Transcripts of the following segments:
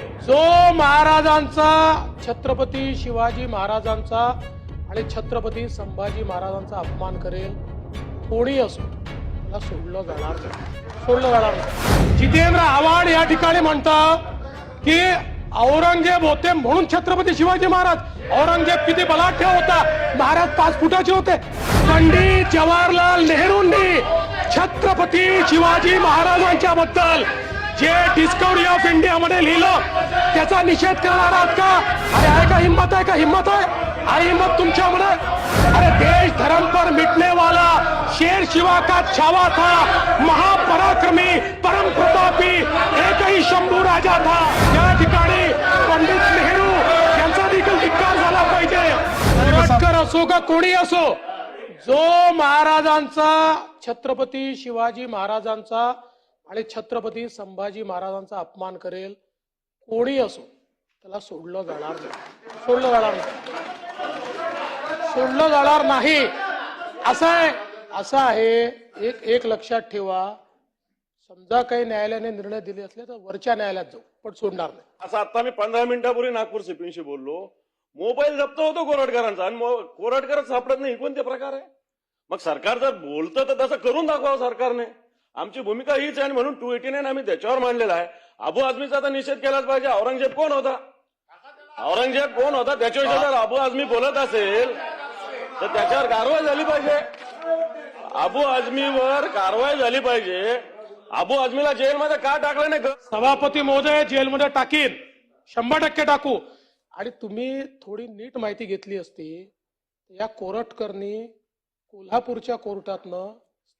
जो महाराजांचा छत्रपती शिवाजी महाराजांचा आणि छत्रपती संभाजी महाराजांचा अपमान करेल. कोणी असो त्याला सोडलं जाणार सोडलं जाणार जितेंद्र आव्हाड या ठिकाणी म्हणतात की औरंगजेब होते म्हणून छत्रपती शिवाजी महाराज औरंगजेब किती बलाढ्य होता. महाराज पाच फुटाचे होते. पंडित जवाहरलाल नेहरूंनी छत्रपती शिवाजी महाराजांच्या बद्दल जे डिस्कवरी ऑफ इंडिया मध्ये लिहिलं त्याचा निषेध करणार आहात का? अरे आहे का हिंमत आहे का हिंमत आहे? अरे हिंमत तुमच्यामध्ये? अरे देश धर्म पर मिटने वाला शेर शिवा का छावा था महापराक्रमी परम प्रतापी एकही शंभू राजा था। या ठिकाणी पंडित नेहरू यांचा देखील धिक्कार झाला पाहिजे। असो का कोणी असो जो महाराजांचा छत्रपती शिवाजी महाराजांचा आणि छत्रपती संभाजी महाराजांचा अपमान करेल कोणी असो त्याला सोडलं जाणार नाही. सोडलं जाणार नाही. सोडलं जाणार नाही. असं आहे असं आहे. एक एक लक्षात ठेवा. समजा काही न्यायालयाने निर्णय दिले असले तर वरच्या न्यायालयात जाऊ पण सोडणार नाही. असं आता मी पंधरा मिनिटापूर्वी नागपूर सिपींशी बोललो. मोबाईल जप्त होतो कोरटकरांचा आणि मो- सापडत नाही. कोणते प्रकार आहे? मग सरकार जर बोलतं तर तसं करून दाखवावं सरकारने. आमची भूमिका हीच आहे आणि म्हणून टू एटी नाईन आम्ही त्याच्यावर मांडलेला आहे. अबू आझमीचा आता निषेध केलाच पाहिजे. औरंगजेब कोण होता? औरंगजेब कोण होता? त्याच्याविषयी जर अबू आझमी बोलत असेल तर त्याच्यावर कारवाई झाली पाहिजे. अबू आझमीवर कारवाई झाली पाहिजे. अबू आझमीला जेलमध्ये का टाकलं नाही ग? सभापती महोदय जेलमध्ये टाकीन. शंभर टक्के टाकू. आणि तुम्ही थोडी नीट माहिती घेतली असती या कोरटकरनी कोल्हापूरच्या कोर्टातनं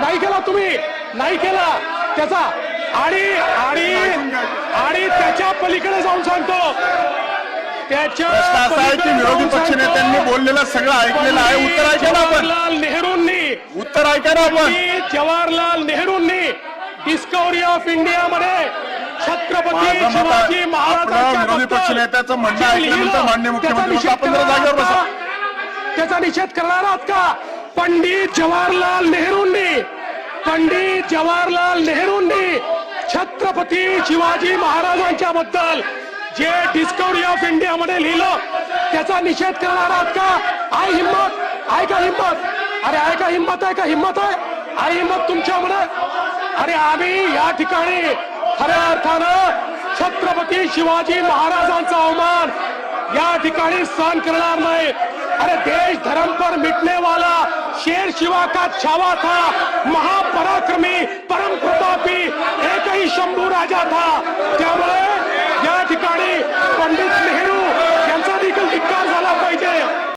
नाही केला तुम्ही. नाही केला. त्याचा आणि आणि आणि त्याच्या पलीकडे जाऊन सांगतो. त्याच्या प्रश्न असा आहे की पलीकडे विरोधी पक्ष नेत्यांनी बोललेलं सगळं ऐकलेलं आहे. उत्तर ऐका ना आपण. जवाहरलाल नेहरूंनी. उत्तर ऐका ना आपण. पंडित जवाहरलाल नेहरूंनी डिस्कवरी ऑफ इंडिया मध्ये छत्रपती माझं मत आहे, शिवाजी महाराजांच्या आपलं विरोधी बद्दल पक्षनेत्याचं म्हणणं जे ऐकल्यानंतर लिहिलं, माननीय मुख्यमंत्री आपण निषेध जरा जागेवर करणार बसा. आहात का? त्याचा निषेध करणार आहात का? पंडित जवाहरलाल नेहरूंनी पंडित जवाहरलाल नेहरूंनी छत्रपती शिवाजी महाराजांच्या बद्दल जे डिस्कवरी ऑफ इंडिया मध्ये लिहिलं त्याचा निषेध करणार आहात का? आय हिंमत आहे का हिंमत. अरे आहे का हिंमत आहे का? हिंमत आहे. आई हिंमत तुमच्यामुळे अरे आम्ही या ठिकाणी खऱ्या अर्थानं छत्रपती शिवाजी महाराजांचा अवमान या ठिकाणी सहन करणार नाही. अरे देश धर्म पर मिटने वाला शेर शिवा का छावा था? महापराक्रमी परम प्रतापी एकही शंभू राजा था।